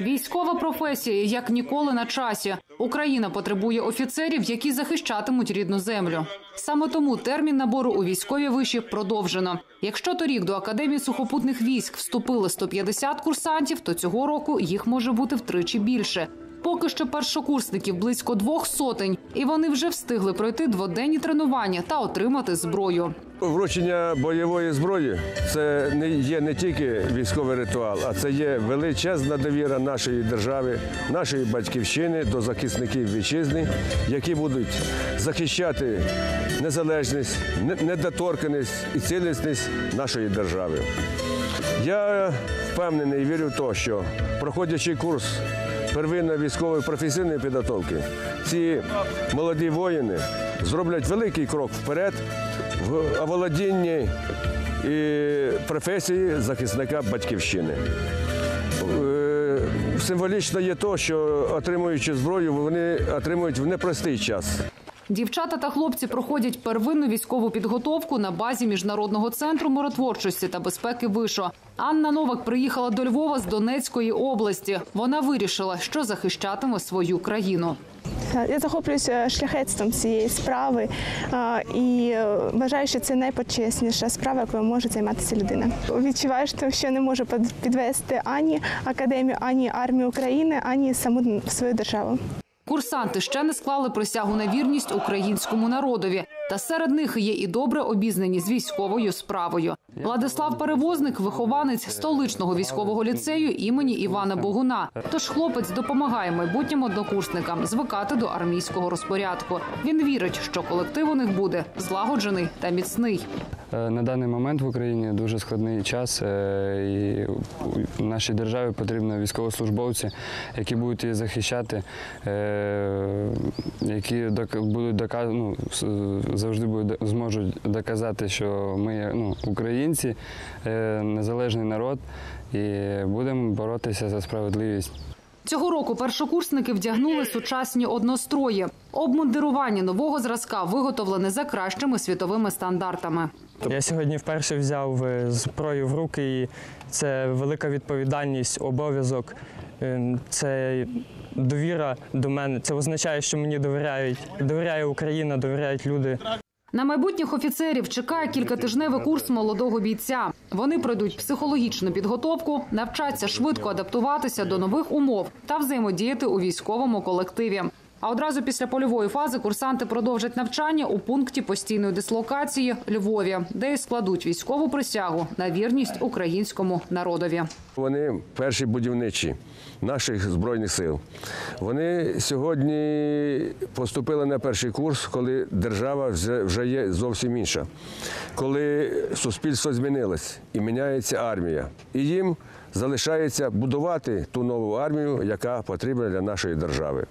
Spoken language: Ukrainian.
Військова професія як ніколи на часі. Україна потребує офіцерів, які захищатимуть рідну землю. Саме тому термін набору у військові виші продовжено. Якщо торік до академії сухопутних військ вступили 150 курсантів, то цього року їх може бути втричі більше. Поки що першокурсників близько двох сотень, і вони вже встигли пройти дводенні тренування та отримати зброю. Вручення бойової зброї це не є не тільки військовий ритуал, а це є величезна довіра нашої держави, нашої батьківщини до захисників вітчизни, які будуть захищати незалежність, недоторканість і цілісність нашої держави. Я впевнений і вірю в те, що проходячи курс первинної військової професійної підготовки, ці молоді воїни зроблять великий крок вперед в оволодінні і професії захисника батьківщини. Е, Символічно є те, що отримуючи зброю, вони отримують в непростий час. Дівчата та хлопці проходять первинну військову підготовку на базі міжнародного центру миротворчості та безпеки Вишо. Анна Новак приїхала до Львова з Донецької області. Вона вирішила, що захищатиме свою країну. Я захоплююся шляхетством цієї справи і е, вважаю, що це найпочесніша справа, якою може займатися людина. Відчуваю, що- що не можу підвести ані академію, ані армію України, ані саму свою державу. Курсанти ще не склали присягу на вірність українському народові. Та серед них є і добре обізнані з військовою справою. Владислав Перевозник, вихованець столичного військового ліцею імені Івана Богуна. Тож хлопець допомагає майбутнім однокурсникам звикати до армійського розпорядку. Він вірить, що колектив у них буде злагоджений та міцний. Е, На даний момент в Україні дуже складний час, е, і у нашій державі потрібні військовослужбовці, які будуть її захищати, е, які будуть дока- ну, завжди будуть зможуть доказати, що ми ну, українці, незалежний народ, і будемо боротися за справедливість. Цього року першокурсники вдягнули сучасні однострої. Обмундирування нового зразка виготовлене за кращими світовими стандартами. Я сьогодні вперше взяв е, зброю в руки, і це велика відповідальність, обов'язок. Е, Це довіра до мене. Це означає, що мені довіряють. Довіряє Україна, довіряють люди. На майбутніх офіцерів чекає кількатижневий курс молодого бійця. Вони пройдуть психологічну підготовку, навчаться швидко адаптуватися до нових умов та взаємодіяти у військовому колективі. А одразу після польової фази курсанти продовжать навчання у пункті постійної дислокації Львові, де й складуть військову присягу на вірність українському народові. Вони перші будівничі наших збройних сил. Вони сьогодні поступили на перший курс, коли держава вже, є зовсім інша, коли суспільство змінилось і міняється армія. І їм залишається будувати ту нову армію, яка потрібна для нашої держави.